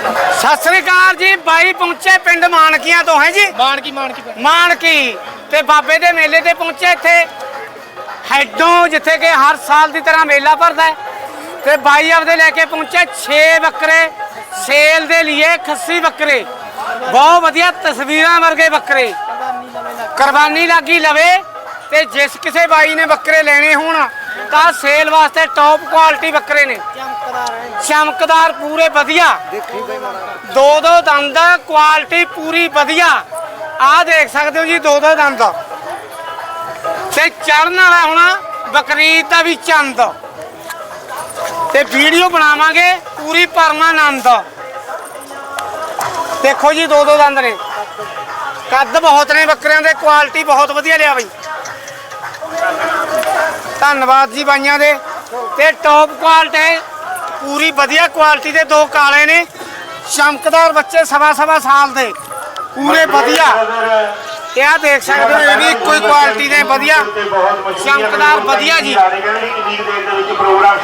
ਸਤਿ ਸ੍ਰੀ ਅਕਾਲ ਜੀ ਬਾਈ ਪਹੁੰਚੇ ਪਿੰਡ ਮਾਨਕੀਆਂ ਤੋਂ ਹੈ ਜੀ? ਮਾਨ ਕੀ ਮਾਨ ਕੀ ਮਾਨਕੀ ਤੇ ਬਾਬੇ ਦੇ ਮੇਲੇ ਤੇ ਪਹੁੰਚੇ ਇੱਥੇ। ਹੈਡੋਂ ਜਿੱਥੇ ਕਿ ਹਰ ਸਾਲ ਦੀ ਤਰ੍ਹਾਂ ਮੇਲਾ ਭਰਦਾ ਹੈ। ਤੇ ਬਾਈ ਆਪਦੇ ਲੈ ਕੇ ਪਹੁੰਚੇ 6 ਬੱਕਰੇ ਸੇਲ ਦੇ ਲਈ ਖੱਸੀ ਬੱਕਰੇ। ਬਹੁਤ ਵਧੀਆ ਤਸਵੀਰਾਂ ਵਰਗੇ ਬੱਕਰੇ। ਕੁਰਬਾਨੀ ਲੱਗੀ ਲਵੇ ਤੇ ਜਿਸ ਕਿਸੇ ਬਾਈ ਨੇ ਬੱਕਰੇ ਲੈਣੇ ਹੋਣ ਤਾਂ ਸੇਲ ਵਾਸਤੇ ਟੌਪ ਕੁਆਲਿਟੀ ਬੱਕਰੇ ਨੇ। ਚਮਕਦਾਰ ਪੂਰੇ ਵਧੀਆ। ਦੋ ਦੋ ਦੰਦ ਕੁਆਲਿਟੀ ਪੂਰੀ ਵਧੀਆ। ਆਹ ਦੇਖ ਸਕਦੇ ਹੋ ਜੀ ਦੋ ਦੋ। ਦੰਦ ਤੇ ਚੜਨ ਵਾਲਾ ਹੁਣ ਬਕਰੀਦ ਦਾ ਵੀ ਚੰਦ। ਤੇ ਵੀਡੀਓ ਬਣਾਵਾਂਗੇ ਪੂਰੀ ਪਰਮਾਨੰਦ। ਦੇਖੋ ਜੀ ਦੋ ਦੋ ਦੰਦ ਨੇ। ਕੱਦ ਬਹੁਤ ਨੇ ਬੱਕਰਿਆਂ ਦੇ ਕੁਆਲਿਟੀ ਬਹੁਤ ਵਧੀਆ ਲਿਆ ਬਈ। ਧੰਨਵਾਦ ਜੀ ਬਾਈਆਂ ਦੇ। ਤੇ ਟੌਪ ਕੁਆਲਿਟੀ ਪੂਰੀ ਵਧੀਆ ਕੁਆਲਿਟੀ ਦੇ ਦੋ ਕਾਲੇ ਨੇ। ਚਮਕਦਾਰ ਬੱਚੇ ਸਵਾ ਸਵਾ ਸਾਲ ਦੇ। ਪੂਰੇ ਵਧੀਆ। ਤੇ ਆ ਦੇਖ ਸਕਦੇ ਹੋ, ਇਹ ਵੀ ਇੱਕੋ ਹੀ ਕੁਆਲਿਟੀ ਦੇ ਵਧੀਆ। ਚਮਕਦਾਰ ਵਧੀਆ ਜੀ।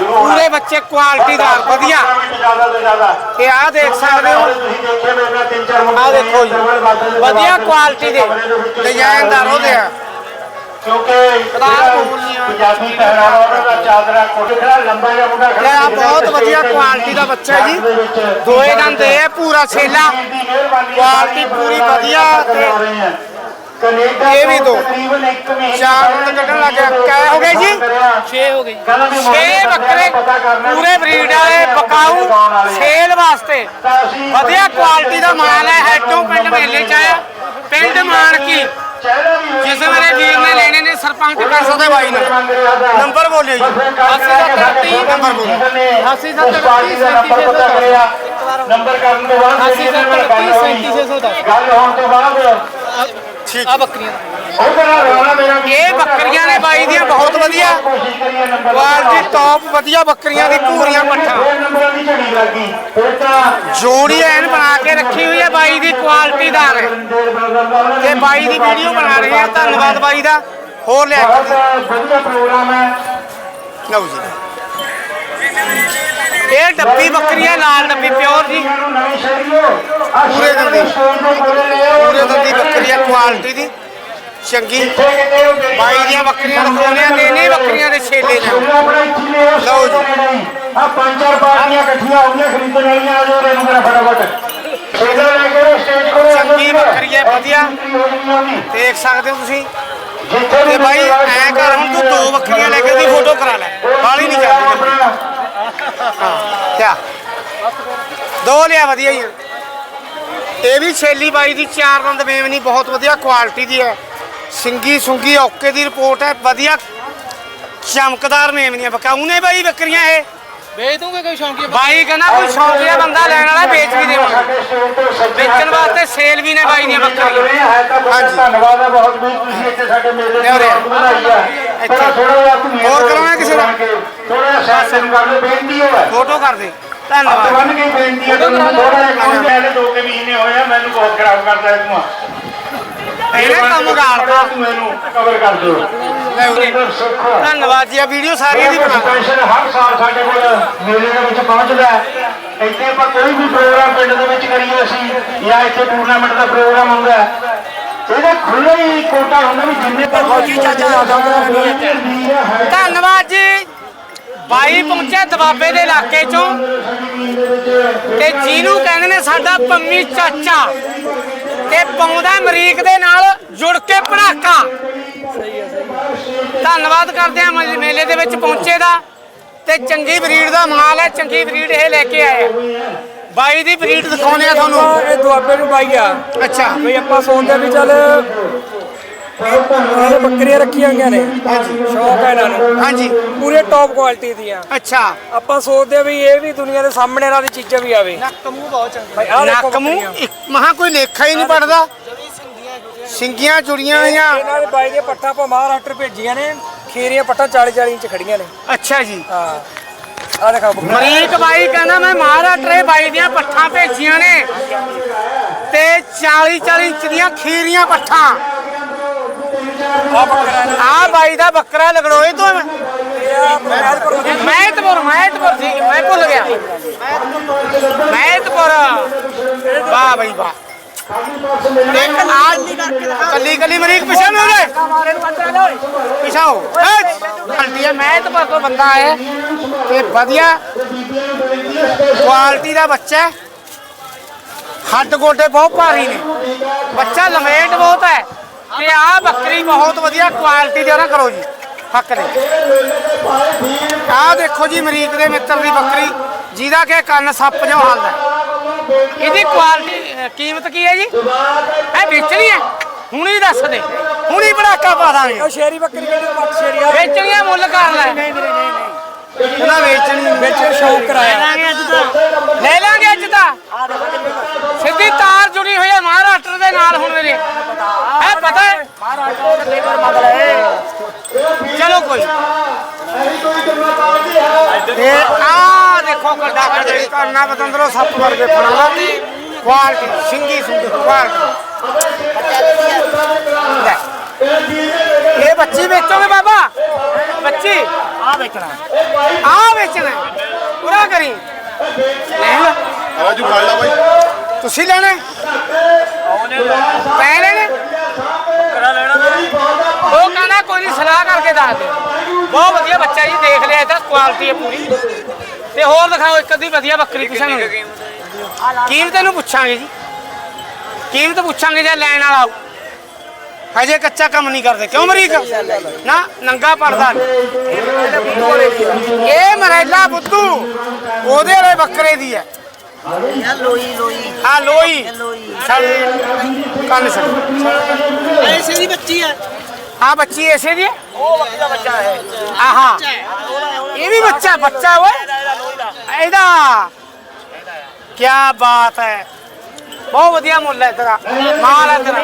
ਪੂਰੇ ਬੱਚੇ ਕੁਆਲਿਟੀਦਾਰ ਵਧੀਆ। ਤੇ ਆ ਦੇਖ ਸਕਦੇ ਹੋ। ਆਹ ਦੇਖੋ ਜੀ, ਵਧੀਆ ਕੁਆਲਿਟੀ ਦੇ। ਡਿਜ਼ਾਈਨਦਾਰ ਉਹਦੇ ਆ ਕਿਉਂਕਿ ਕਿਤਾਬ ਬੋਲਣੀ ਆ। ਪੰਜਾਬੀ ਪਹਿਰਾਵਾ ਉਹਨਾਂ ਦਾ ਚਾਦਰਾ ਕੋਟ ਖੜਾ ਲੰਬਾ ਜਿਹਾ ਮੁੰਡਾ ਇਹ ਆ ਬਹੁਤ ਵਧੀਆ ਕੁਆਲਿਟੀ ਦਾ ਬੱਚਾ ਹੈ ਜੀ। ਦੋਏ ਦੰਦ ਇਹ ਹੈ, ਪੂਰਾ ਛੇਲਾ। ਕੁਆਲਿਟੀ ਪੂਰੀ ਵਧੀਆ ਤੇ ਕੈਨੇਡਾ ਇਹ ਵੀ ਦੋ। ਤਕਰੀਬਨ 1 ਮਹੀਨੇ ਚਾਰ ਦੰਦ ਕੱਢਣ ਲੱਗ ਗਿਆ। ਕਿਆ ਹੋ ਗਏ ਜੀ? 6 ਹੋ ਗਈ 6 ਬੱਕਰੇ ਪੂਰੇ ਬਰੀਡ ਵਾਲੇ ਬਕਾਊ ਸੇਲ ਵਾਸਤੇ। ਵਧੀਆ ਕੁਆਲਿਟੀ ਦਾ ਮਾਲ ਹੈ। ਪਿੰਡ ਮੇਲੇ ਚ ਆਇਆ। ਪਿੰਡ ਮਾਨਕੀ। ਜਿਸ ਵੀਰ ਸਰਪੰਚ ਪੈਸਾ ਦੇ ਬਾਈ ਨੇ। ਨੰਬਰ ਬੋਲਿਓ ਜੀ। ਨੰਬਰ ਬੋਲੋ। ਨੰਬਰ ਕਰਨ ਤੋਂ ਬਾਅਦ ਅੱਸੀ ਸੱਤਰ ਤੀਹ ਸੈਂਤੀ ਛੇ ਸੌ ਦਸ। ਗੱਲ ਹੋਣ ਤੋਂ ਬਾਅਦ ਠੀਕ। ਆ ਬੱਕਰੀਆਂ ਇਹ ਬੱਕਰੀਆਂ ਨੇ ਬਾਈ ਦੀਆਂ ਬਹੁਤ ਵਧੀਆ। ਕੋਸ਼ਿਸ਼ ਕਰੀਏ ਨੰਬਰ ਕੁਆਲਿਟੀ ਟੌਪ ਵਧੀਆ ਬੱਕਰੀਆਂ ਦੀ ਪੂਰੀਆਂ ਪੱਠਾਂ। ਦੀ ਜੋੜੀ ਐਨ ਬਣਾ ਕੇ ਰੱਖੀ ਹੋਈ ਹੈ ਬਾਈ ਦੀ ਹੈ ਬਰਦਰ ਦਾ ਤੇ ਬਾਈ ਦੀ ਵੀਡੀਓ ਬਣਾ ਰਹੇ ਆ ਧੰਨਵਾਦ ਬਾਈ ਦਾ। ਹੋਰ ਲਿਆ ਬਹੁਤ ਵਧੀਆ ਪ੍ਰੋਗਰਾਮ ਹੈ। ਲਓ ਜੀ। ਇਹ ਡੱਬੀ ਬੱਕਰੀ ਹੈ ਲਾਲ ਡੱਬੀ ਪਿਓਰ ਜੀ। ਪੂਰੇ ਦੰਦੀ। ਪੂਰੇ ਦੰਦੀ ਬੱਕਰੀ ਹੈ ਕੁਆਲਿਟੀ ਦੀ। ਚੰਗੀ। ਬਾਈ ਦੀਆਂ ਬੱਕਰੀਆਂ ਦਿਖਾਉਂਦੇ ਨੇ ਨਹੀਂ ਬੱਕਰੀਆਂ ਦੇ ਛੇਲੇ ਨੇ। ਲਓ ਜੀ। ਆ ਪੰਜ ਚਾਰ ਪਾਰਟੀਆਂ ਇਕੱਠੀਆਂ ਹੋ ਗਈਆਂ ਖਰੀਦਣ ਵਾਲੀਆਂ ਆ ਜਾਓ ਇਹਨੂੰ ਮੇਰਾ ਫਟਾਫਟ। ਚੰਗੀ ਬੱਕਰੀ ਹੈ, ਵਧੀਆ। ਦੇਖ ਸਕਦੇ ਹੋ ਤੁਸੀਂ। ਤੇ ਬਾਈ, ਐ ਕਰ, ਹੁਣ ਤੂੰ ਦੋ ਵੱਖਰੀਆਂ ਲੈ ਕੇ ਉਹਦੀ ਫੋਟੋ ਕਰਾ ਲੈ। ਬਾਲੀ ਨਹੀਂ ਚੱਲਦੀ ਆਪਣਾ ਕਿਆ? ਦੋ ਲਿਆ, ਵਧੀਆ ਹੀ ਆ। ਇਹ ਵੀ ਛੇਲੀ ਬਾਈ ਦੀ ਚਾਰ ਦੰਦ ਮੇਵਨੀ ਬਹੁਤ ਵਧੀਆ ਕੁਆਲਿਟੀ ਦੀ ਹੈ ਸਿੰਗੀ ਸੁੰਗੀ ਓਕੇ ਦੀ ਰਿਪੋਰਟ ਹੈ ਵਧੀਆ। ਚਮਕਦਾਰ ਮੇਵਨੀਆਂ ਬਕਾਊ ਨੇ ਬਾਈ ਬੱਕਰੀਆਂ ਇਹ। ਵੇਚ ਦੂੰਗੇ ਕੋਈ ਸ਼ੌਂਕੀ ਬਾਈ ਕਹਿੰਦਾ ਕੋਈ ਸ਼ੌਂਕੀਆ ਬੰਦਾ ਲੈਣ ਵਾਲਾ ਵੇਚ ਵੀ ਦੇਵਾਂਗੇ। ਸਾਡੇ ਸਟੇਜ ਤੋਂ ਸੱਜੇ ਵੇਚਣ ਵਾਸਤੇ ਸੇਲ ਵੀ ਨੇ ਬਾਈ ਦੀਆਂ ਬੱਕਰੀਆਂ। ਹੈ ਹਾਂਜੀ। ਧੰਨਵਾਦ ਹੈ ਬਹੁਤ ਵੀ ਤੁਸੀਂ ਇੱਥੇ ਸਾਡੇ ਮੇਲੇ ਦੀ। ਰੌਣਕ ਬਣਾਈ ਆ ਇੱਥੇ। ਥੋੜਾ ਥੋੜਾ ਜਿਹਾ ਤੁਸੀਂ ਹੋਰ ਕਰਾਉਣਾ ਕਿਸੇ ਦਾ? ਥੋੜਾ ਜਿਹਾ ਸਾਥ ਸਾਨੂੰ ਕਰ ਲਓ ਬੇਨਤੀ ਹੋਵੇ ਫੋਟੋ ਕਰ ਦੇ। ਧੰਨਵਾਦ। ਬੰਨ ਕੇ ਬੇਨਤੀ ਹੈ ਤੁਹਾਨੂੰ ਥੋੜਾ ਜਿਹਾ ਕੰਮ ਪਹਿਲੇ ਦੋ ਕੇ ਮਹੀਨੇ ਹੋਏ ਆ ਮੈਨੂੰ ਬਹੁਤ ਖਰਾਬ ਕਰਦਾ ਹੈ ਤੂੰ ਇਹਨੇ ਕੰਮ ਗਾਲਤਾ ਮੈਨੂੰ ਕਵਰ ਕਰ ਦਿਓ। ਧੰਨਵਾਦ ਜੀ ਆ ਵੀਡੀਓ ਸਾਰੀ ਦੀ ਬਣਾ। ਸਪੈਸ਼ਲ ਹਰ ਸਾਲ ਸਾਡੇ ਕੋਲ ਮੇਲੇ ਦੇ ਵਿੱਚ ਪਹੁੰਚਦਾ ਹੈ। ਇੱਥੇ ਆਪਾਂ ਕੋਈ ਵੀ ਪ੍ਰੋਗਰਾਮ ਪਿੰਡ ਦੇ ਵਿੱਚ ਕਰੀਏ ਅਸੀਂ ਜਾਂ ਇੱਥੇ ਟੂਰਨਾਮੈਂਟ ਦਾ ਪ੍ਰੋਗਰਾਮ ਹੁੰਦਾ ਹੈ। ਇਹਦਾ ਖੁੱਲ੍ਹਾ ਹੀ ਕੋਟਾ ਹੁੰਦਾ ਵੀ ਜਿੰਨੇ ਪਰ ਫੌਜੀ ਚਾਚਾ। ਧੰਨਵਾਦ ਜੀ। ਬਾਈ ਪਹੁੰਚੇ ਦਬਾਬੇ ਦੇ ਇਲਾਕੇ ਚੋਂ। ਤੇ ਜਿਹਨੂੰ ਕਹਿੰਦੇ ਨੇ ਸਾਡਾ ਪੰਮੀ ਚਾਚਾ। ਤੇ ਪਾਉਂਦਾ ਅਮਰੀਕ ਦੇ ਨਾਲ ਜੁੜ ਕੇ ਪੜਾਕਾ ਧੰਨਵਾਦ ਕਰਦੇ ਆ ਮੇਲੇ ਦੇ ਵਿੱਚ ਪਹੁੰਚੇ ਦਾ। ਤੇ ਚੰਗੀ ਬਰੀਡ ਦਾ ਮਾਲ ਹੈ ਚੰਗੀ ਬਰੀਡ ਇਹ ਲੈ ਕੇ ਆਇਆ। ਬਾਈ ਦੀ ਬਰੀਡ ਦਿਖਾਉਣੇ ਆ ਤੁਹਾਨੂੰ। ਇਹ ਦੁਆਬੇ ਨੂੰ ਪਾਈ ਆ। ਅੱਛਾ। ਵੀ ਆਪਾਂ ਸੋਚਦੇ ਵੀ ਚੱਲ ਇਹ ਬੱਕਰੀਆਂ ਰੱਖੀਆਂ ਹੋਈਆਂ ਨੇ। ਸ਼ੌਕ ਹੈ ਇਹਨਾਂ ਨੂੰ। ਹਾਂਜੀ। ਪੂਰੇ ਟੌਪ ਕੁਆਲਿਟੀ ਦੀਆਂ। ਅੱਛਾ। ਆਪਾਂ ਸੋਚਦੇ ਵੀ ਇਹ ਵੀ ਦੁਨੀਆ ਦੇ ਸਾਹਮਣੇ ਇਹਨਾਂ ਦੀ ਚੀਜ਼ਾਂ ਵੀ ਆਵੇ। ਨੱਕ ਮੂੰਹ ਬਹੁਤ ਚੰਗਾ ਨੱਕ ਮੂੰਹ ਬੱਕਰੀਆਂ। ਇੱਕ- ਮਹਾ ਕੋਈ ਲੇਖਾ ਹੀ ਨਹੀਂ ਪੜਦਾ। ਸਿੰਗੀਆਂ ਜੁੜੀਆਂ ਹੋਈਆਂ। ਇਹਨਾਂ ਦੇ ਬਾਈ ਦੀਆਂ ਪੱਠਾਂ ਆਪਾਂ ਮਹਾਰਾਸ਼ਟਰ ਭੇਜੀਆਂ ਨੇ। ਖੀਰੀਆਂ ਪੱਠਾਂ 40 40 ਇੰਚ ਖੜੀਆਂ ਨੇ। ਅੱਛਾ ਜੀ। ਹਾਂ। ਆਹ ਦੇਖੋ। ਮਰੀਕ ਬਾਈ ਕਹਿੰਦਾ ਮੈਂ ਮਹਾਰਾਸ਼ਟਰੇ ਬਾਈ ਦੀਆਂ ਪੱਠਾਂ ਭੇਜੀਆਂ ਨੇ। ਤੇ 40 40 ਇੰਚ ਦੀਆਂ ਖੀਰੀਆਂ ਪੱਠਾਂ। ਆ ਬਾਈ ਦਾ ਬੱਕਰਾ ਲਗੜੋਏ ਤੋਂ ਮਹਿਤਪੁਰ ਮਹਿਤਪੁਰ ਸੀ, ਮੈਂ ਭੁੱਲ ਗਿਆ। ਮਹਿਤਪੁਰ ਵਾਹ ਬਾਈ, ਵਾਹ। ਇੱਕ ਆਜ ਕੱਲੀ ਕੱਲੀ ਮਰੀਕ ਪਿਛਾ ਨੂੰ ਰੇ ਪਿਛਾ ਹੋ। ਗਲਤੀ ਹੈ ਬੰਦਾ ਆਇਆ। ਤੇ ਵਧੀਆ ਕੁਆਲਿਟੀ ਦਾ ਬੱਚਾ ਹੱਡ ਗੋਡੇ ਬਹੁਤ ਭਾਰੀ ਨੇ। ਬੱਚਾ ਲੰਮੇਟ ਬਹੁਤ ਹੈ। ਤੇ ਆ ਬੱਕਰੀ ਬਹੁਤ ਵਧੀਆ ਕੁਆਲਿਟੀ ਦੀ ਉਹਨਾਂ ਕਰੋ ਜੀ। ਹੱਕ ਦੇ। ਆ ਦੇਖੋ ਜੀ ਮਰੀਕ ਦੇ ਮਿੱਤਰ ਦੀ ਬੱਕਰੀ ਜਿਹਦਾ ਕਿ ਕੰਨ ਸੱਪ ਜੋ ਹੱਲਦਾ ਇਹਦੀ ਕੁਆਲਿਟੀ ਕੀਮਤ ਕੀ ਹੈ ਜੀ? ਇਹ ਵੇਚਣੀ ਹੈ? ਹੁਣੀ ਦੱਸ ਦੇ। ਹੁਣੀ ਬੜਾਕਾ ਪਾ ਦਾਂਗੇ। ਉਹ ਸ਼ੇਰੀ ਬੱਕਰੀ ਕਿਹੜੀ ਪੱਟ ਸ਼ੇਰੀ ਆ। ਵੇਚਣੀ ਹੈ ਮੁੱਲ ਕਰ ਲੈ। ਨਹੀਂ ਨਹੀਂ ਨਹੀਂ ਉਹਨਾਂ ਵੇਚਣੀ ਵਿੱਚ ਸ਼ੌਕ ਕਰਾਇਆ। ਲੈ ਲਾਂਗੇ ਅੱਜ ਤਾਂ। ਸਿੱਧੀ ਤਾਰ ਜੁੜੀ ਹੋਈ ਹੈ ਮਹਾਰਾਸ਼ਟਰ ਦੇ ਨਾਲ ਹੁਣ ਮੇਰੇ। ਹੈ ਪਤਾ ਹੈ? ਚਲੋ ਕੋਈ ਤੇ ਆ ਦੇਖੋ ਕੱਡਾ ਕੱਡੇ ਕਰਨਾ ਬਤੰਦਰੋ ਸੱਪ ਵਰਗੇ ਫੜਾਉਂਦਾ ਕੁਆਲਿਟੀ ਸਿੰਗੀ ਸੁੰਦੀ ਕੁਆਲਿਟੀ ਇਹ ਬੱਚੀ ਵੇਚੋਗੇ ਬਾਬਾ? ਬੱਚੀ? ਆ ਵੇਚਣਾ। ਆ ਵੇਚਣਾ। ਪੂਰਾ ਕਰੀ। ਲੈ ਲੈ। ਆਜੂ ਫੜ ਲਾ ਬਾਈ। ਤੁਸੀਂ ਲੈਣਾ ਹੈ? ਮੈਂ ਲੈਣਾ ਉਹ ਕਹਿੰਦਾ ਕੋਈ ਨਹੀਂ ਸਲਾਹ ਕਰਕੇ ਦੱਸ ਦੇ ਬਹੁਤ ਵਧੀਆ ਬੱਚਾ ਜੀ, ਦੇਖ ਲਿਆ ਇਹ ਕੁਆਲਿਟੀ ਹੈ ਪੂਰੀ। ਤੇ ਹੋਰ ਦਿਖਾਓ, ਇੱਕ ਅੱਧੀ ਵਧੀਆ ਬੱਕਰੀ ਕਿਸੇ ਕੀਮਤ ਇਹਨੂੰ ਪੁੱਛਾਂਗੇ ਜੀ। ਕੀਮਤ ਪੁੱਛਾਂਗੇ ਜੇ ਲੈਣ ਵਾਲਾ ਆਊ। ਹਜੇ ਕੱਚਾ ਕੰਮ ਨਹੀਂ ਕਰਦੇ। ਕਿਉਂ ਮਰੀਕ ਨਾ, ਨੰਗਾ ਪੜਦਾ ਇਹ ਮਰੇਲਾ ਬੁੱਧੂ ਉਹਦੇ ਵਾਲੇ ਬੱਕਰੇ ਦੀ ਹੈ। ਲੋਈ। ਲੋਈ ਆ ਲੋਈ ਛੱਡ ਕੰਨ ਐਸੇ ਦੀ ਬੱਚੀ ਹੈ ਆ ਬੱਚੀ ਐਸੇ ਦੀ ਹੈ ਉਹ ਬੱਚਾ ਬੱਚਾ ਹੈ। ਆਹਾ ਇਹ ਵੀ ਬੱਚਾ ਬੱਚਾ ਓਏ। ਇਹਦਾ ਕੀ ਬਾਤ ਹੈ। ਬਹੁਤ ਵਧੀਆ ਮੁੱਲ ਹੈ ਤੇਰਾ। ਮਾਲ ਹੈ ਤੇਰਾ।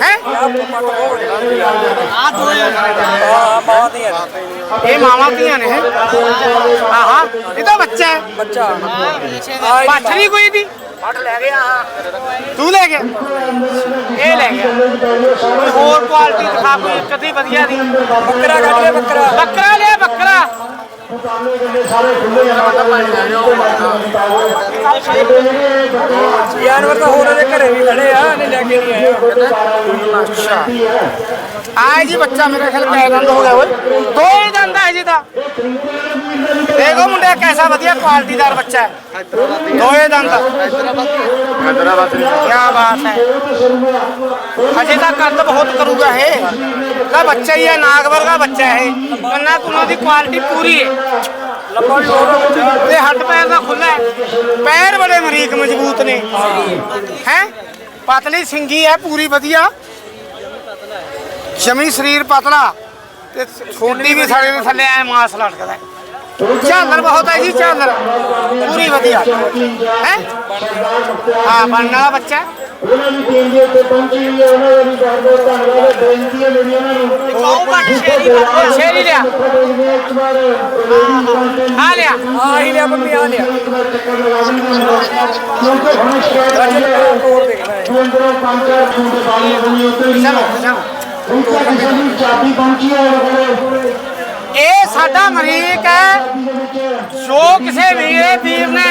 ਹੈ? ਆ ਦੋ ਆ ਬਹੁਤ ਹੀ। ਆ ਇਹ ਮਾਵਾਂ ਧੀਆਂ ਨੇ ਹੈਂ? ਆਹਾ ਇਹਦਾ ਬੱਚਾ ਹੈ। ਬੱਚਾ। ਪੱਠ ਨਹੀਂ ਕੋਈ ਦੀ ਪੱਠ ਲੈ ਗਿਆ ਤੂੰ ਲੈ ਗਿਆ? ਇਹ ਲੈ ਗਿਆ। ਕੋਈ ਹੋਰ ਕੁਆਲਿਟੀ ਦਿਖਾ ਕੋਈ ਅੱਧੀ ਵਧੀਆ ਦੀ। ਬੱਕਰਾ ਕੱਢ ਲਿਆ ਬੱਕਰਾ। ਬੱਕਰਾ ਲਿਆ ਬੱਕਰਾ। ਜਾਨਵਰ ਤਾਂ ਹੋਰ ਉਹਦੇ ਘਰੇ ਵੀ ਖੜੇ ਆ ਨਹੀਂ ਲੈ ਕੇ ਨਹੀਂ ਆਇਆ ਆਏ ਜੀ ਬੱਚਾ ਮੇਰੇ ਖਿਆਲ ਪੈ ਦੰਦ ਹੋ ਗਿਆ ਓਏ। ਦੋ ਹੀ ਦੰਦ ਹੈ ਜੀ ਤਾਂ ਦੇਖੋ ਮੁੰਡਾ, ਕੈਸਾ ਵਧੀਆ ਕੁਆਲਿਟੀਦਾਰ ਬੱਚਾ ਹੈ। ਦੋਏ ਦੰਦ। ਕੀ ਬਾਤ ਹੈ। ਅਜੇ ਤਾਂ ਕੱਦ ਬਹੁਤ ਕਰੂਗਾ ਇਹ। ਦਾ ਬੱਚਾ ਹੀ ਹੈ, ਨਾਗ ਵਰਗਾ ਬੱਚਾ ਹੈ ਕੰਨਾ ਕੁੰਨਾ ਦੀ ਕੁਆਲਿਟੀ ਪੂਰੀ ਹੈ। ਲੰਬਾ ਵੀ ਤੇ ਹੱਡ ਪੈਰ ਦਾ ਖੁੱਲਾ ਹੈ। ਪੈਰ ਬੜੇ ਮਰੀਕ ਮਜ਼ਬੂਤ ਨੇ। ਹੈ? ਪਤਲੀ ਸਿੰਗੀ ਹੈ, ਪੂਰੀ ਵਧੀਆ। ਜਮੀ ਸਰੀਰ ਪਤਲਾ। ਤੇ ਛੋਟੀ ਵੀ ਸਾਡੇ ਦੇ ਥੱਲੇ ਐ ਮਾਸ ਲਟਕਦਾ ਝਾਲਰ ਬਹੁਤ ਹੈ ਜੀ ਝਾਲਰ ਪੂਰੀ ਵਧੀਆ। ਹੈ? ਹਾਂ ਬਣਨ ਵਾਲਾ ਬੱਚਾ। ਉਹਨਾਂ ਦੀ ਟੀਮ ਦੇ ਉੱਤੇ ਪਹੁੰਚੀ ਹੋਈ ਹੈ ਉਹਨਾਂ ਦਾ ਵੀ ਬਹੁਤ ਬਹੁਤ ਧੰਨਵਾਦ ਹੈ। ਬੇਨਤੀ ਹੈ ਮੇਰੀ ਉਹਨਾਂ ਨੂੰ। ਉਹ ਬੱਟ ਸ਼ੇਰੀ ਉਹ ਸ਼ੇਰੀ ਲਿਆ। ਆ ਲਿਆ। ਆ ਹੀ ਲਿਆ ਮੰਮੀ ਆ ਲਿਆ। ਕਿਉਂਕਿ ਹੁਣ ਸ਼ਿਕਾਇਤ ਆਈ ਹੈ ਅੰਦਰੋਂ ਪੰਜ ਚਾਰ ਫੂਟ ਪਾਣੀ ਹੋਣੀ ਉੱਤੇ ਹੀ ਚਲੋ ਚਲੋ। ਕਿਸੇ ਦੀ ਚਾਬੀ ਪਹੁੰਚੀ ਹੈ ਉਹਦੇ ਇਹ ਸਾਡਾ ਮਰੀਕ ਹੈ। ਜੋ ਕਿਸੇ ਵੀਰੇ ਵੀਰ ਨੇ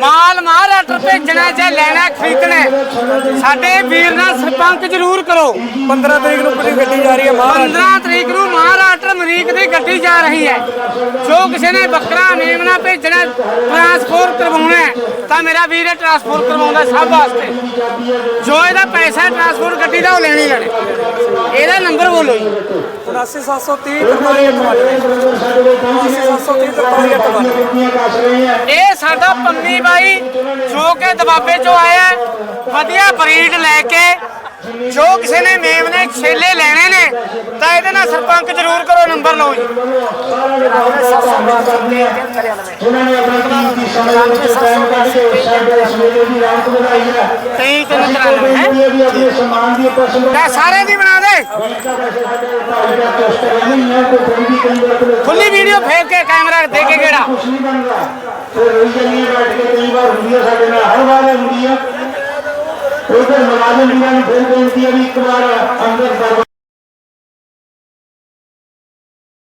ਮਾਲ ਮਹਾਰਾਸ਼ਟਰ ਭੇਜਣਾ ਜਾਂ ਲੈਣਾ ਖਰੀਦਣਾ ਸਾਡੇ ਵੀਰ ਨਾਲ ਸੰਪਰਕ ਜ਼ਰੂਰ ਕਰੋ। 15 ਤਰੀਕ ਨੂੰ ਪੂਰੀ ਗੱਡੀ ਜਾ ਰਹੀ ਹੈ ਮਹਾਰਾਜ 15 ਤਰੀਕ ਨੂੰ ਮਹਾਰਾਸ਼ਟਰ ਮਰੀਕ ਦੀ ਗੱਡੀ ਜਾ ਰਹੀ ਹੈ। ਜੋ ਕਿਸੇ ਨੇ ਬੱਕਰਾ ਮੇਮਣਾ ਭੇਜਣਾ ਟਰਾਂਸਪੋਰਟ ਕਰਵਾਉਣਾ ਤਾਂ ਮੇਰਾ ਵੀਰ ਇਹ ਟਰਾਂਸਪੋਰਟ ਕਰਵਾਉਂਦਾ ਸਭ ਵਾਸਤੇ। ਜੋ ਇਹਦਾ ਪੈਸਾ ਹੈ ਟਰਾਂਸਪੋਰਟ ਗੱਡੀ ਦਾ ਉਹ ਲੈਣੀ ਲੈਣੇ। ਇਹਦਾ ਨੰਬਰ ਬੋਲੋ ਜੀ। 79730 43 79730 43 ਦੀਆਂ ਕੱਸ ਰਹੇ ਹੈ ਇਹ ਸਾਡਾ ਪੰਮੀ ਬਾਈ ਜੋ ਕਿ ਦਬਾਬੇ ਚੋਂ ਆਇਆ ਵਧੀਆ ਬਰੀਡ ਲੈ ਕੇ ਜੋ ਕਿਸੇ ਨੇ ਮੇਮ ਨੇ ਛੇਲੇ ਲੈਣੇ ਨੇ ਤਾਂ ਇਹਦੇ ਨਾਲ ਸਰਪੰਚ ਜ਼ਰੂਰ ਕਰੋ ਨੰਬਰ ਲਓ ਜੀ। ਤੇਈ ਤਿੰਨ ਤਰਾਨਵੇਂ ਹੈ। ਸਾਰੇ ਦੀ ਬਣਾ ਦੇ। ਖੁੱਲੀ ਵੀਡੀਓ ਫੇਰ ਕੇ ਕੈਮਰਾ ਦੇ ਕੇ ਕਿਹੜਾ? ਤੇ ਰੋਈ ਹੈ ਬੈਠ ਕੇ ਕਈ ਵਾਰ ਹੁੰਦੀ ਹੈ ਸਾਡੇ ਨਾਲ ਹਰ ਵਾਰ ਹੁੰਦੀ ਹੈ ਉਧਰ ਮੁਲਾਜ਼ਮ ਵੀਰਾਂ ਨੂੰ ਫਿਰ ਬੇਨਤੀ ਹੈ ਵੀ ਇੱਕ ਵਾਰ ਅੰਦਰ